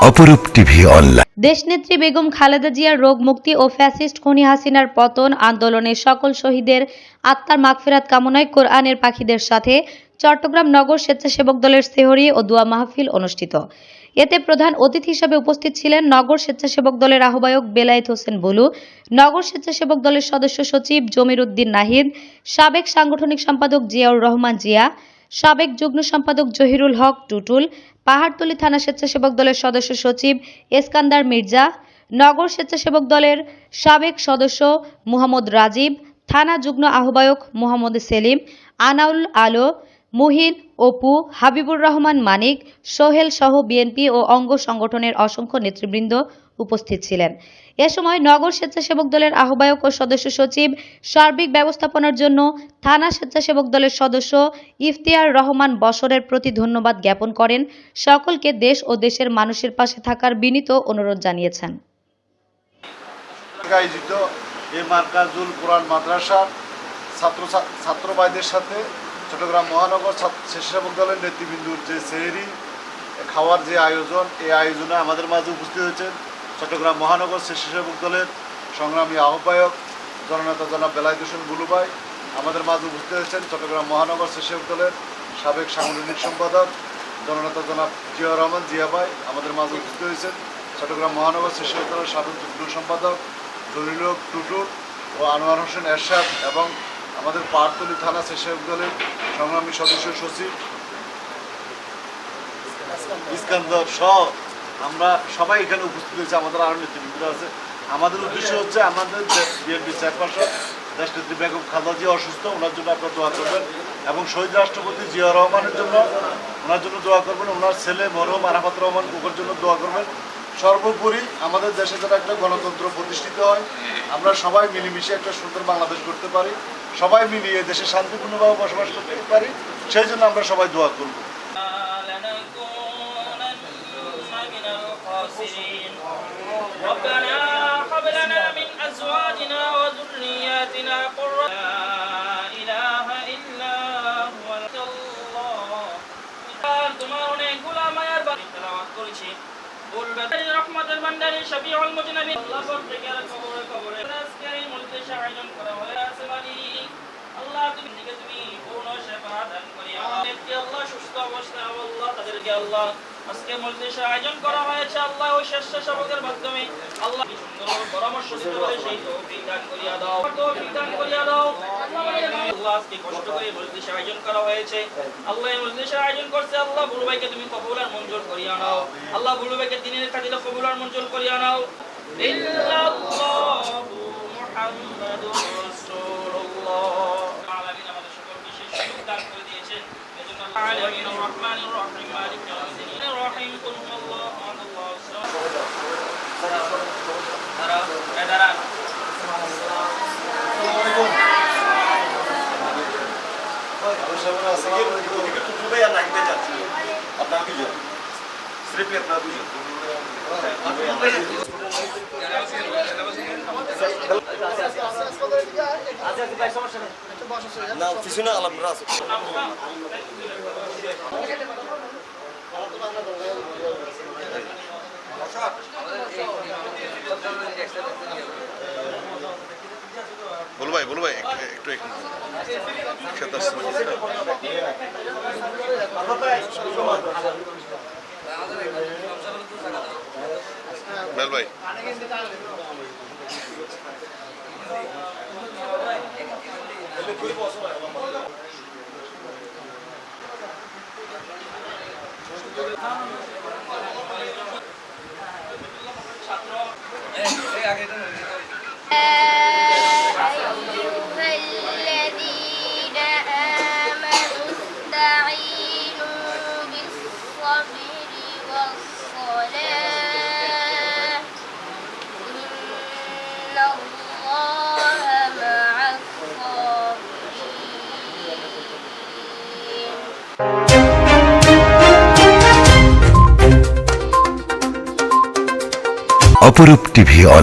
অপরূপ TV online দেশনেত্রী বেগম খালেদা জিয়ার রোগ মুক্তি ও ফ্যাসিস্ট খনি হাসিনার পতন সকল শহীদের আত্মার মাগফিরাত কামনায় কোরআনের পাখিদের সাথে চট্টগ্রাম নগর স্বেচ্ছাসেবক দলের সেহরি ও দোয়া মাহফিল অনুষ্ঠিত। এতে প্রধান অতিথি হিসেবে উপস্থিত ছিলেন নগর স্বেচ্ছাসেবক দলের আহ্বায়ক বেলায়েত হোসেন বুলু, নগর স্বেচ্ছাসেবক দলের সদস্য সচিব জমির উদ্দিন নাহিদ, সাবেক সাংগঠনিক সম্পাদক জিয়াউর রহমান জিয়া সাবেক যুগ্ম সম্পাদক জহিরুল হক টুটুল, পাহাড়তলী থানা স্বেচ্ছাসেবক দলের সদস্য সচিব এসকান্দার মির্জা, নগর স্বেচ্ছাসেবক দলের সাবেক সদস্য মোহাম্মদ রাজীব, থানা যুগ্ম আহ্বায়ক মোহাম্মদ সেলিম, আনাউল আলো মুহিন, অপু, হাবিবুর রহমান মানিক, সোহেল সহ বিএনপি ও অঙ্গ সংগঠনের অসংখ্য নেতৃবৃন্দ উপস্থিত ছিলেন। এ সময় নগর স্বেচ্ছাসেবক দলের আহ্বায়ক ও সদস্য সচিব, সার্বিক ব্যবস্থাপনার জন্য থানা স্বেচ্ছাসেবক দলের সদস্য ইফতিয়ার রহমান বসরের প্রতি ধন্যবাদ জ্ঞাপন করেন। সকলকে দেশ ও দেশের মানুষের পাশে থাকার বিনীত অনুরোধ জানিয়েছেন। আয়োজিত এই মার্কাজুল কোরআন মাদ্রাসার ছাত্র ছাত্র ভাইদের সাথে চট্টগ্রাম মহানগর স্বেচ্ছাসেবক দলের নেতৃবৃন্দুর যে সেহরি খাওয়ার যে আয়োজন এই আয়োজনে আমাদের মাঝে উপস্থিত হয়েছেন চট্টগ্রাম মহানগর স্বেচ্ছাসেবক দলের সংগ্রামী আহ্বায়ক জননেতা জনাব বেলায়েত হোসেন বুলু ভাই আমাদের মাঝে উপস্থিত হয়েছেন চট্টগ্রাম মহানগর স্বেচ্ছাসেবক দলের সাবেক সাংগঠনিক সম্পাদক জননেতা জনাব জিয়া রহমান জিয়া ভাই, আমাদের মাঝে উপস্থিত হয়েছেন চট্টগ্রাম মহানগর স্বেচ্ছাসেবক দলের সাবেক যুগ্ম সম্পাদক হক টুটুর ও আনোয়ার হোসেন এরশাদ এবং আমাদের পাহাড়তলী থানা স্বেচ্ছাসেবক দলের সংগ্রামী সদস্য সচিব ইস্কান্দর সহ আমরা সবাই এখানে উপস্থিত হয়েছি, আমাদের আরও নেতৃবৃন্দ আছে। আমাদের উদ্দেশ্য হচ্ছে আমাদের বিএনপি চেয়ারপারসন দেশনেত্রী বেগম খালেদা অসুস্থ, ওনার জন্য আপনারা দোয়া করবেন। এবং শহীদ রাষ্ট্রপতি জিয়া রহমানের জন্য, ওনার জন্য দোয়া করবেন। ওনার ছেলে মরহম আরাফাত রহমান ওর জন্য দোয়া করবেন। সর্বোপরি আমাদের দেশে যারা একটা গণতন্ত্র প্রতিষ্ঠিত হয়, আমরা সবাই মিলেমিশে একটা সুন্দর বাংলাদেশ করতে পারি। সবাই মিলিয়ে দেশে শান্তিপূর্ণভাবে বসবাস করতে পারি সেই জন্য আমরা সবাই দোয়া করব لنكونن من الخاسرين ربنا هب لنا من ازواجنا وذرياتنا قرة لا اله الا هو الله আর তোমার অনেকগুলা মায়ার বাণী তেলাওয়াত করেছি বলবে রহমতের ভান্ডারে শফিউল মুজনাবি আল্লাহ প্রত্যেকের কবরে কবরে আজকের এই মজলিসে আয়োজন করা হয়ে আছে মালিক আল্লাহ, তুমি আয়োজন করছে। আল্লাহ ভাইকে তুমি কবুল মঞ্জুর করিয়া নাও। আল্লাহ বুলু ভাইকে দিনের কাজে কবুল মঞ্জুর করিয়া নাও। মুহাম্মাদুর রাসূলুল্লাহ আলামিন আমাদের সকলকে সেই সুযোগ দান করে দিয়েছেন এজন্য আলামিন রহমানির রহিম মালিক ইয়াউমিদ্দিন রহিম কুল আহাদ দাঁড়া এ দাঁড়া আপনার দুজন স্লিপি আপনার দুজন না কিছু না আলাপ আছে বলু ভাই বলু ভাই এক- একটু একটু খেতে সোহেল ভাই ছাত্র আগে অপরূপ টিভি